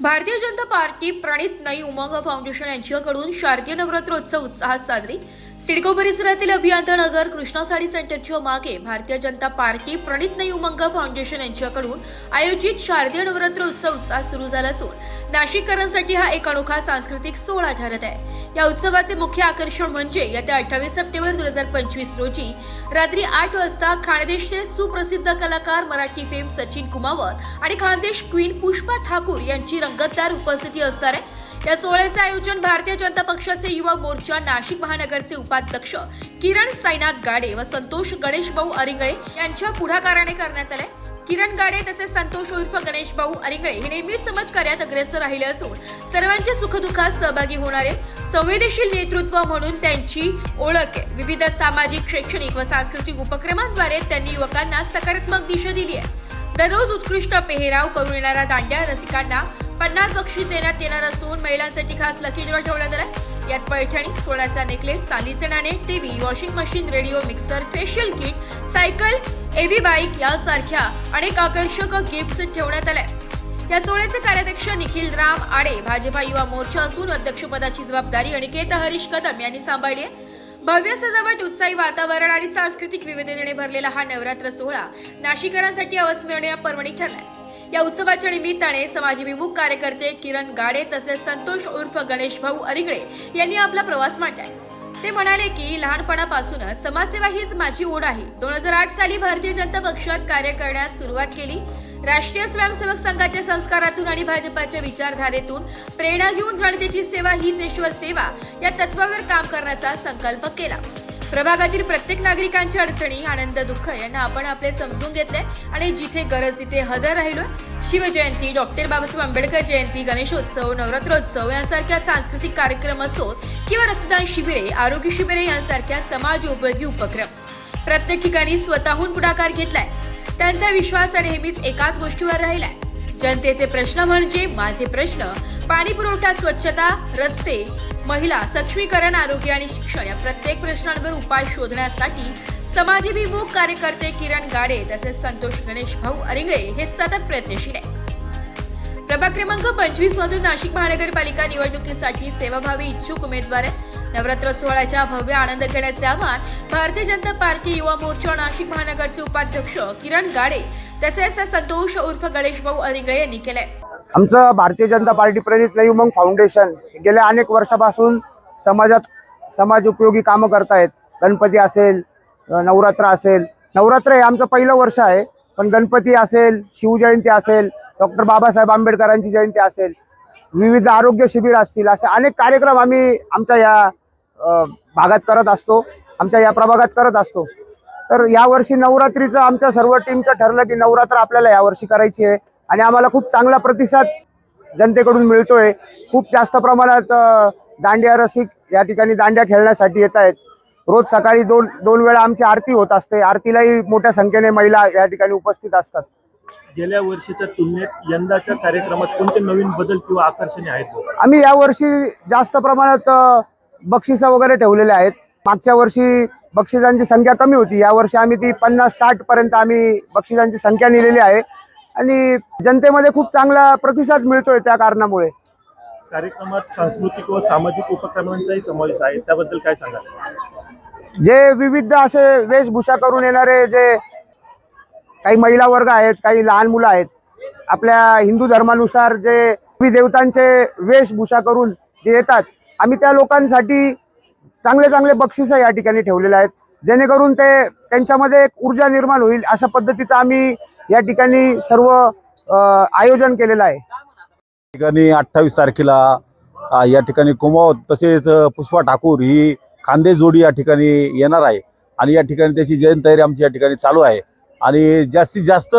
Bharatiya Janata party प्रणित नई उमंग foundation यांच्याकडून शारदीय नवरात्रोत्सव उत्साहात साजरी. सिडको परिसरातील अभियंता नगर कृष्णा साडी सेंटरच्या मागे भारतीय जनता पार्टी प्रणित नई उमंग फाउंडेशन यांच्याकडून आयोजित शारदीय नवरात्र उत्सव उत्साह सुरू झाला असून नाशिककरांसाठी हा एक अनोखा सांस्कृतिक सोहळा ठरत आहे. या उत्सवाचे मुख्य आकर्षण म्हणजे येत्या अठ्ठावीस सप्टेंबर दोन हजार पंचवीस रोजी रात्री आठ वाजता खानदेशचे सुप्रसिद्ध कलाकार मराठी फेम सचिन कुमावत आणि खानदेश क्वीन पुष्पा ठाकूर यांची रंगतदार उपस्थिती असणार आहे. या सोहळ्याचे आयोजन भारतीय जनता पक्षाचे युवा मोर्चा नाशिक महानगरचे उपाध्यक्ष किरण साईनाथ गाडे व संतोष गणेश भाऊ अरिंगळे यांच्या पुढाकाराने करण्यात आले. किरण गाडे तसेच संतोष उर्फ गणेश भाऊ अरिंगळे हे नेहमीच समाजकार्यात अग्रेसर राहिले असून सर्वांच्या सुखदुःखात सहभागी होणारे संवेदनशील नेतृत्व म्हणून त्यांची ओळख आहे. विविध सामाजिक शैक्षणिक व सांस्कृतिक उपक्रमांद्वारे त्यांनी युवकांना सकारात्मक दिशा दिली आहे. दररोज उत्कृष्ट पेहराव करून येणाऱ्या दांड्या रसिकांना पन्नास बक्षीस देण्यात येणार असून महिलांसाठी खास लकी ड्रॉ ठेवण्यात आलाय. यात पैठणी सोन्याचा नेकलेस चांदीचे नाणे TV washing machine radio mixer facial kit cycle EV bike यासारख्या अनेक आकर्षक गिफ्ट्स ठेवण्यात आल्या. या सोहळ्याचे कार्याध्यक्ष निखिल राम आडे भाजपा युवा मोर्चा असून अध्यक्षपदाची जबाबदारी अनिकेत हरीश कदम यांनी सांभाळली आहे. भव्य सजावट उत्साही वातावरण आणि सांस्कृतिक विविधतेने भरलेला हा नवरात्र सोहळा नाशिकरांसाठी अविस्मरणीय पर्वणी ठरलाय. या उत्सवाच्या निमित्ताने समाजविमुख कार्यकर्ते किरण गाडे तसेच संतोष उर्फ गणेश भाऊ अरिंगळे यांनी आपला प्रवास मांडलाय. ते म्हणाले की लहानपणापासूनच समाजसेवा हीच माझी ओढ आहे. दोन हजार आठ साली भारतीय जनता पक्षात कार्य करण्यास सुरुवात केली. राष्ट्रीय स्वयंसेवक संघाच्या संस्कारातून आणि भाजपाच्या विचारधारेतून प्रेरणा घेऊन जनतेची सेवा हीच ईश्वर सेवा या तत्वावर काम करण्याचा संकल्प केला. प्रभागातील प्रत्येक नागरिकांच्या अडचणी आनंद दुःख यांना आपण आपले समजून घेतले आणि जिथे गरज तिथे हजर राहिलो. शिवजयंती डॉक्टर बाबासाहेब आंबेडकर जयंती गणेशोत्सव नवरात्रोत्सव यांसारख्या सांस्कृतिक कार्यक्रम असोत किंवा रक्तदान शिबिरे आरोग्य शिबिरे यांसारख्या समाज उपयोगी उपक्रम. प्रत्येक ठिकाणी स्वतःहून पुढाकार घेतलाय. त्यांचा विश्वास नेहमीच एकाच गोष्टीवर राहिलाय. जनतेचे प्रश्न म्हणजे माझे प्रश्न. पाणी पुरवठा स्वच्छता रस्ते महिला सक्षमीकरण आरोग्य आणि शिक्षण या प्रत्येक प्रश्नांवर उपाय शोधण्यासाठी समाजभिमुख कार्यकर्ते किरण गाडे तसेच संतोष गणेश भाऊ अरिंगळे हे सतत प्रयत्नशील आहे प्रभाग क्रमांक पंचवीस मधून नाशिक महानगरपालिका निवडणुकीसाठी सेवाभावी इच्छुक उमेदवार नवरात्र सोहळ्याच्या भव्य आनंद घेण्याचे आवाहन भारतीय जनता पार्टी युवा मोर्चा नाशिक महानगरचे उपाध्यक्ष किरण गाडे तसेच संतोष उर्फ गणेश भाऊ अरिंगळे यांनी केलंय. आमचं भारतीय जनता पार्टी प्रेरित नाही उमंग फाउंडेशन गेल्या अनेक वर्षापासून समाजात समाज उपयोगी कामं करतायत. गणपती असेल नवरात्र असेल. नवरात्र हे आमचं पहिलं वर्ष आहे पण गणपती असेल शिवजयंती असेल डॉक्टर बाबासाहेब आंबेडकरांची जयंती असेल विविध आरोग्य शिबिर असतील असे अनेक कार्यक्रम आम्ही आमच्या या भागात करत असतो आमच्या या प्रभागात करत असतो. तर यावर्षी नवरात्रीचं आमच्या सर्व टीमचं ठरलं की नवरात्र आपल्याला यावर्षी करायची आहे. आणि आम्हाला खूप चांगला प्रतिसाद जनतेकडून मिळतोय. खूप जास्त प्रमाणात दांडिया रसिक या ठिकाणी दांड्या खेळण्यासाठी येत आहेत. रोज सकाळी दोन दोन वेळा आमची आरती होत असते. आरतीलाही मोठ्या संख्येने महिला या ठिकाणी उपस्थित असतात. गेल्या वर्षीच्या तुलनेत यंदाच्या कार्यक्रमात कोणते नवीन बदल किंवा आकर्षणे आहेत? आम्ही यावर्षी जास्त प्रमाणात बक्षिसं वगैरे ठेवलेले आहेत. मागच्या वर्षी बक्षिसांची संख्या कमी होती. यावर्षी आम्ही ती पन्नास साठ पर्यंत आम्ही बक्षिसांची संख्या नेलेली आहे. आणि जनतेमध्ये खूप चांगला प्रतिसाद मिळतोय त्या कारणामुळे. कार्यक्रमात सांस्कृतिक व सामाजिक उपक्रमांचाही समावेश आहे. त्याबद्दल काय सांगाल? जे विविध असे वेशभूषा करून येणारे जे काही महिला वर्ग आहेत काही लहान मुलं आहेत आपल्या हिंदू धर्मानुसार जे देवी देवतांचे वेशभूषा करून जे येतात आम्ही त्या लोकांसाठी चांगले चांगले बक्षिस या ठिकाणी ठेवलेले आहेत. जेणेकरून ते त्यांच्यामध्ये एक ऊर्जा निर्माण होईल अशा पद्धतीचं आम्ही या ठिकाणी सर्व आयोजन केलेलं आहे. ठिकाणी अठ्ठावीस तारखेला या ठिकाणी कुमावत तसेच पुष्पा ठाकूर ही खांदे जोडी या ठिकाणी येणार आहे. आणि या ठिकाणी त्याची जयंत तयारी आमची या ठिकाणी चालू आहे. आणि जास्तीत जास्त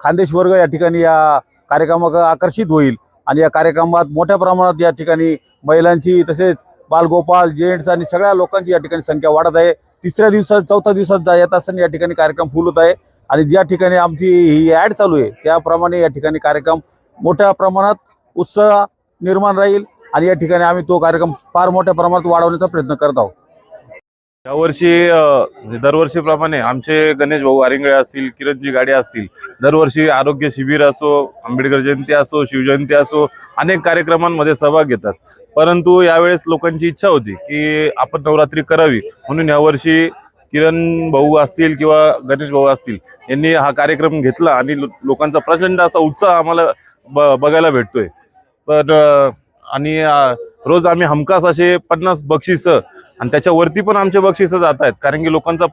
खानदेश वर्ग या ठिकाणी या कार्यक्रमाक आकर्षित होईल. आणि या कार्यक्रमात मोठ्या प्रमाणात या ठिकाणी महिलांची तसेच बालगोपाल जेंट्स आणि सगळ्या लोकांची या ठिकाणी संख्या वाढत आहे. तिसऱ्या दिवसात चौथ्या दिवसात जा- येत असताना या ठिकाणी कार्यक्रम फुल होत आहे. आणि ज्या ठिकाणी आमची ही ॲड चालू आहे त्याप्रमाणे या ठिकाणी कार्यक्रम मोठ्या प्रमाणात उत्साह निर्माण राहील. आणि या ठिकाणी आम्ही तो कार्यक्रम फार मोठ्या प्रमाणात वाढवण्याचा प्रयत्न करत आहोत. यावर्षी म्हणजे दरवर्षीप्रमाणे आमचे गणेश भाऊ वारिंगळे असतील किरणजी गाडे असतील दरवर्षी आरोग्य शिबिर असो आंबेडकर जयंती असो शिवजयंती असो अनेक कार्यक्रमांमध्ये सहभाग घेतात. परंतु यावेळेस लोकांची इच्छा होती की आपण नवरात्री करावी. म्हणून यावर्षी किरण भाऊ असतील किंवा गणेश भाऊ असतील यांनी हा कार्यक्रम घेतला आणि लोकांचा प्रचंड असा उत्साह आम्हाला ब बघायला भेटतोय. पण आणि रोज आम्ही हमखास असे पन्नास बक्षिसं आणि त्याच्यावरती पण आमचे बक्षिसं जात आहेत. कारण की लोकांचा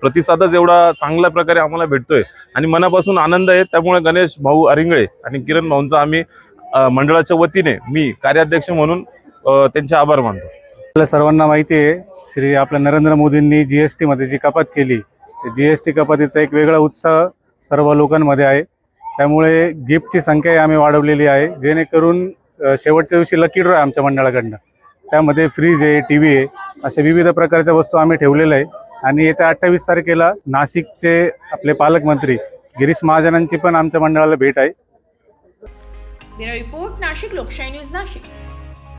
प्रतिसादच एवढा चांगल्या प्रकारे आम्हाला भेटतोय. आणि मनापासून आनंद आहे. त्यामुळे गणेश भाऊ अरिंगळे आणि किरण भाऊंचा आम्ही मंडळाच्या वतीने मी कार्याध्यक्ष म्हणून त्यांचे आभार मानतो. आपल्या सर्वांना माहिती आहे श्री आपल्या नरेंद्र मोदींनी जी एस टीमध्ये जी कपात केली जी एस टी कपातीचा एक वेगळा उत्साह सर्व लोकांमध्ये आहे. त्यामुळे गिफ्टची संख्याही आम्ही वाढवलेली आहे. जेणेकरून शेवटच्या दिवशी लकी ड्रॉ आहे आमच्या मंडळाकडनं. त्यामध्ये फ्रीज आहे टी व्ही आहे अशा विविध प्रकारच्या वस्तू आम्ही ठेवलेल्या आहे. आणि येत्या अठ्ठावीस तारखेला नाशिकचे आपले पालकमंत्री गिरीश महाजनांची पण आमच्या मंडळाला भेट आहे. रिपोर्ट नाशिक लोकशाही न्यूज नाशिक.